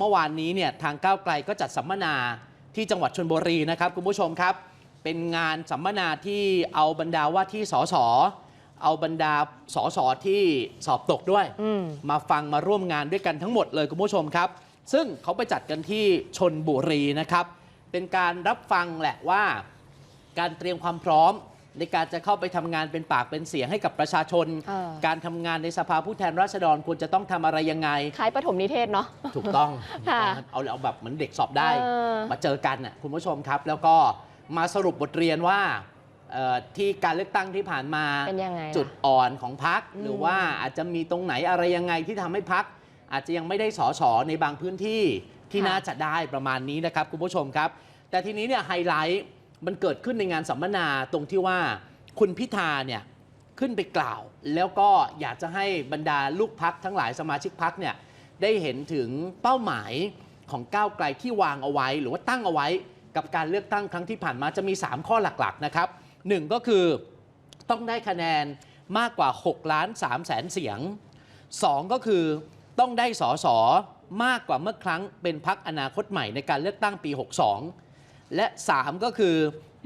เมื่อวานนี้เนี่ยทางก้าวไกลก็จัดสัมมนาที่จังหวัดชลบุรีนะครับคุณผู้ชมครับ เป็นงานสัมมนาที่เอาบรรดาว่าที่สสเอาบรรดาสสที่สอบตกด้วยอืมมาฟังมาร่วมงานด้วยกันทั้งหมดเลยคุณผู้ชมครับ ซึ่งเขาไปจัดกันที่ชนบุรีนะครับ เป็นการรับฟังแหละว่า การเตรียมความพร้อม ในการจะเข้าไปทำงานเป็นปากเป็นเสียงให้กับประชาชนเออการทำงานในสภาผู้แทนราษฎรควรจะต้องทำอะไรยังไงคล้ายปฐมนิเทศเนาะถูกต้องค่ะเอาเอาแบบเหมือนเด็กสอบได้เออมาเจอกันน่ะคุณผู้ชมครับ แล้วก็มาสรุปบทเรียนว่าเอ่อที่การเลือกตั้งที่ผ่านมาเป็นยังไงล่ะจุดอ่อนของพักอืมหรือว่าอาจจะมีตรงไหนอะไรยังไงที่ทำให้พักอาจจะยังไม่ได้สอสอในบางพื้นที่ที่ค่ะน่าจะได้ประมาณนี้นะครับคุณผู้ชมครับ แต่ทีนี้เนี่ยไฮไลท์ มันเกิดขึ้นในงานสัมมนาตรงที่ว่าคุณพิธาเนี่ยขึ้นไปกล่าว แล้วก็อยากจะให้บรรดาลูกพักทั้งหลายสมาชิกพักเนี่ยได้เห็นถึงเป้าหมายของก้าวไกลที่วางเอาไว้ หรือว่าตั้งเอาไว้กับการเลือกตั้งครั้งที่ผ่านมาจะมี 3 ข้อหลักๆนะครับหนึ่งก็คือต้องได้คะแนนมากกว่า6ล้าน3แสนเสียง 2 ก็คือต้องได้สอสอมากกว่าเมื่อครั้งเป็นพักอนาคตใหม่ในการเลือกตั้งปี 62 และ 3 ก็คือ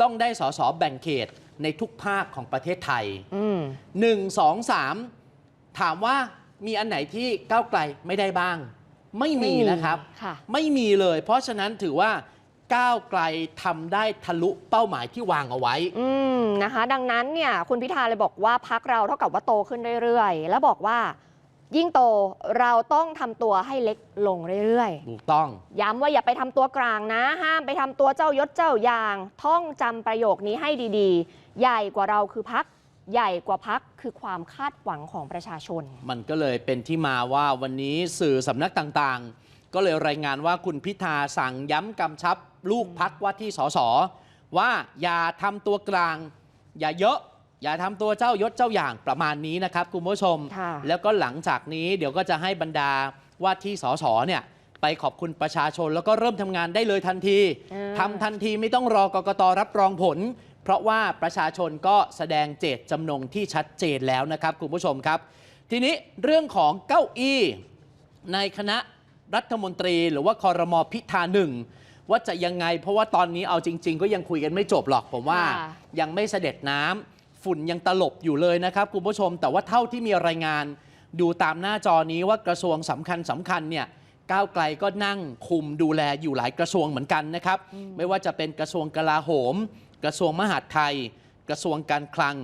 ต้องได้สอสอแบ่งเขตในทุกภาคของประเทศไทยอืม1 2 3ถามว่ามีอันไหนที่ก้าวไกลไม่ได้บ้าง ไม่มีนะครับค่ะไม่มีเลย เพราะฉะนั้นถือว่าก้าวไกลทำได้ทะลุเป้าหมายที่วางเอาไว้อืมนะคะ ดังนั้นเนี่ยคุณพิธาเลยบอกว่าพักเราเท่ากับว่าโตขึ้นเรื่อยๆ แล้วบอกว่า ยิ่งโตเราต้องทำตัวให้เล็กลงเรื่อยถูกต้อง ๆ ย้ำว่าอย่าไปทำตัวกลางนะ ห้ามไปทำตัวเจ้ายศเจ้าอย่าง ท่องจำประโยคนี้ให้ดีๆ ใหญ่กว่าเราคือพัก ใหญ่กว่าพักคือความคาดหวังของประชาชน มันก็เลยเป็นที่มาว่าวันนี้สื่อสำนักต่างๆ ก็เลยรายงานว่าคุณพิธาสั่งย้ำกำชับ ลูกพักว่าที่สสว่าอย่าทำตัวกลาง อย่าเยอะ อย่าทำตัวเจ้ายศเจ้าอย่างประมาณนี้นะครับคุณผู้ชมค่ะแล้วก็หลังจากนี้เดี๋ยวก็จะให้บรรดาว่าที่สสเนี่ยไปขอบคุณประชาชนแล้วก็เริ่มทำงานได้เลยทันทีอ่าทำทันทีไม่ต้องรอกกตรับรองผล เพราะว่าประชาชนก็แสดงเจตจำนงที่ชัดเจนแล้วนะครับคุณผู้ชมครับ ทีนี้เรื่องของเก้าอี้ในคณะรัฐมนตรีหรือว่าคอรมอพิธาหนึ่งว่าจะยังไง เพราะว่าตอนนี้เอาจริง ๆ ก็ยังคุยกันไม่จบหรอกผมว่าค่ะยังไม่เสด็จน้ำ ฝุ่นยังตลบอยู่เลยนะครับคุณผู้ชม แต่ว่าเท่าที่มีรายงาน ดูตามหน้าจอนี้ว่ากระทรวงสำคัญสำคัญเนี่ยก้าวไกลก็นั่งคุมดูแลอยู่หลายกระทรวงเหมือนกันนะครับ ไม่ว่าจะเป็นกระทรวงกลาโหม กระทรวงมหาดไทย กระทรวงการคลัง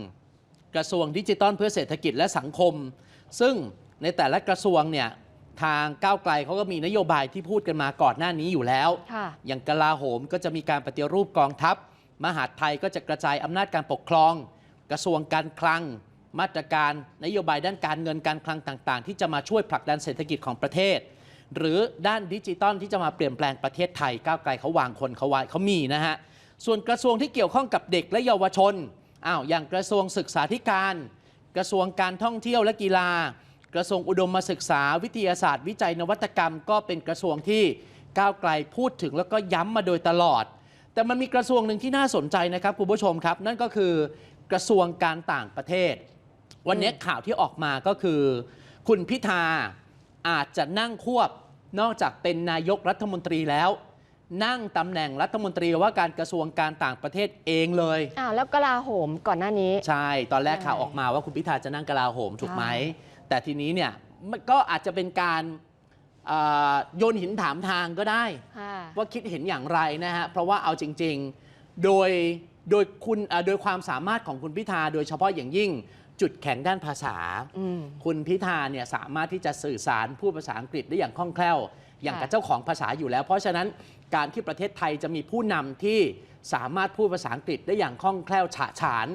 กระทรวงดิจิทัลเพื่อเศรษฐกิจและสังคม ซึ่งในแต่ละกระทรวงเนี่ยทางก้าวไกลเขาก็มีนโยบายที่พูดกันมาก่อนหน้านี้อยู่แล้วค่ะอย่างกลาโหมก็จะมีการปฏิรูปกองทัพ มหาดไทยก็จะกระจายอำนาจการปกครอง กระทรวงการคลัง มาตรการนโยบายด้านการเงินการคลังต่าง ๆ ที่จะมาช่วยผลักดันเศรษฐกิจของประเทศ หรือด้านดิจิตอลที่จะมาเปลี่ยนแปลงประเทศไทยก้าวไกลเขาวางคนเขาไว้เขามีนะฮะส่วนกระทรวงที่เกี่ยวข้องกับเด็กและเยาวชนอ้าวอย่างกระทรวงศึกษาธิการ กระทรวงการท่องเที่ยวและกีฬา กระทรวงอุดมศึกษา วิทยาศาสตร์ วิจัยนวัตกรรม ก็เป็นกระทรวงที่ก้าวไกลพูดถึงแล้วก็ย้ำมาโดยตลอด แต่มันมีกระทรวงหนึ่งที่น่าสนใจนะครับคุณผู้ชมครับ นั่นก็คือ กระทรวงการต่างประเทศ วันนี้ข่าวที่ออกมาก็คือ คุณพิธาอาจจะนั่งควบนอกจากเป็นนายกรัฐมนตรีแล้ว นั่งตำแหน่งรัฐมนตรีว่าการกระทรวงการต่างประเทศเองเลยอ้าวแล้วกลาโหมก่อนหน้านี้ ใช่ ตอนแรกใช่ข่าวออกมาว่าคุณพิธาจะนั่งกลาโหมถูกไหมใช่แต่ทีนี้เนี่ยมันก็อาจจะเป็นการอ่าโยนหินถามทางก็ได้ค่ะว่าคิดเห็นอย่างไรนะฮะ เพราะว่าเอาจริง ๆ โดย โดยคุณอ่าโดยความสามารถของคุณพิธาโดยเฉพาะอย่างยิ่ง จุดแข็งด้านภาษา อืม คุณพิธาเนี่ยสามารถที่จะสื่อสารพูดภาษาอังกฤษได้อย่างคล่องแคล่ว อย่างกับค่ะเจ้าของภาษาอยู่แล้ว เพราะฉะนั้นการที่ประเทศไทยจะมีผู้นำที่สามารถพูดภาษาอังกฤษได้อย่างคล่องแคล่วฉะฉาน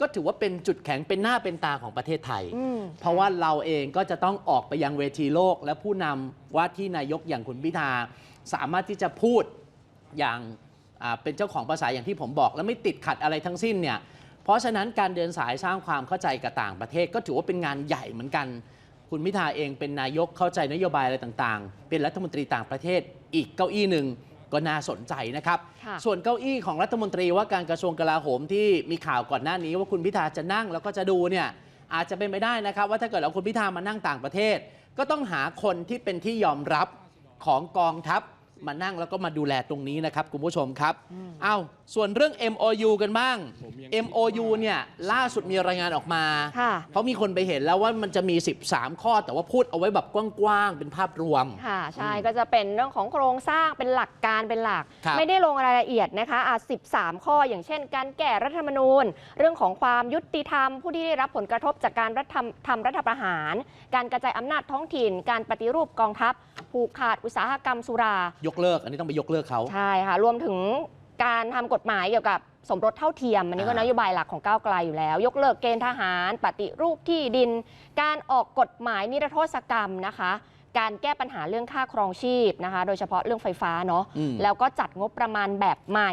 ก็ถือว่าเป็นจุดแข็งเป็นหน้าเป็นตาของประเทศไทย อืม เพราะว่าเราเองก็จะต้องออกไปยังเวทีโลก และผู้นำว่าที่นายกอย่างคุณพิธา สามารถที่จะพูดอย่างอ่า เป็นเจ้าของภาษาอย่างที่ผมบอก และไม่ติดขัดอะไรทั้งสิ้นเนี่ยเพราะฉะนั้นการเดินสายสร้างความเข้าใจกับต่างประเทศ ก็ถือว่าเป็นงานใหญ่เหมือนกัน คุณพิธาเองเป็นนายกเข้าใจนโยบายอะไรต่างๆ เป็นรัฐมนตรีต่างประเทศอีกเก้าอี้หนึ่งก็น่าสนใจนะครับค่ะส่วนเก้าอี้ของรัฐมนตรีว่าการกระทรวงกลาโหมที่มีข่าวก่อนหน้านี้ว่าคุณพิธาจะนั่งแล้วก็จะดูเนี่ยอาจจะเป็นไปได้นะครับว่าถ้าเกิดเอาคุณพิธามานั่งต่างประเทศ ก็ต้องหาคนที่เป็นที่ยอมรับของกองทัพ มานั่งแล้วก็มาดูแลตรงนี้นะครับคุณผู้ชมครับอ้าว ส่วนเรื่อง MOU กันบ้าง MOU เนี่ยล่าสุดมีรายงานออกมาค่ะเพราะมีคนไปเห็นแล้วว่ามันจะมี 13 ข้อแต่ว่าพูดเอาไว้แบบกว้างๆ เป็นภาพรวม ค่ะ ใช่ ก็จะเป็นเรื่องของโครงสร้างเป็นหลักการเป็นหลักครับไม่ได้ลงรายละเอียดนะคะอะ13 ข้ออย่างเช่น การแก้รัฐธรรมนูญ เรื่องของความยุติธรรม ผู้ที่ได้รับผลกระทบจากการรัฐธรรมทำรัฐประหาร การกระจายอำนาจท้องถิ่น การปฏิรูปกองทัพผูกขาดอุตสาหกรรมสุรา ยกเลิก อันนี้ต้องไปยกเลิกเขาใช่ค่ะรวมถึง การทำกฎหมายเกี่ยวกับสมรสเท่าเทียม อันนี้ก็อ่านนโยบายหลักของก้าวไกลอยู่แล้ว ยกเลิกเกณฑ์ทหาร ปฏิรูปที่ดิน การออกกฎหมายนิรโทษกรรมนะคะ การแก้ปัญหาเรื่องค่าครองชีพนะคะ โดยเฉพาะเรื่องไฟฟ้าเนาะอืมแล้วก็จัดงบประมาณแบบใหม่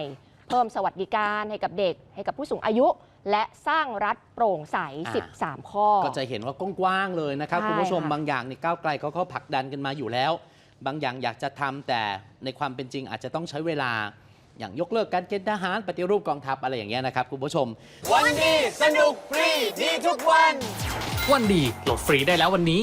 เพิ่มสวัสดิการให้กับเด็ก ให้กับผู้สูงอายุและสร้างรัฐโปร่งใส 13 ข้อ ก็จะเห็นว่ากว้างๆเลยนะครับใช่คุณผู้ชมค่ะบางอย่างในก้าวไกลเขาก็ผลักดันกันมาอยู่แล้ว บางอย่างอยากจะทำแต่ในความเป็นจริงอาจจะต้องใช้เวลา อย่างยกเลิกการเกณฑ์ทหารปฏิรูปกองทัพอะไรอย่างเงี้ยนะครับคุณผู้ชม วันดีสนุกฟรีดีทุกวัน วันดีโหลดฟรีได้แล้ววันนี้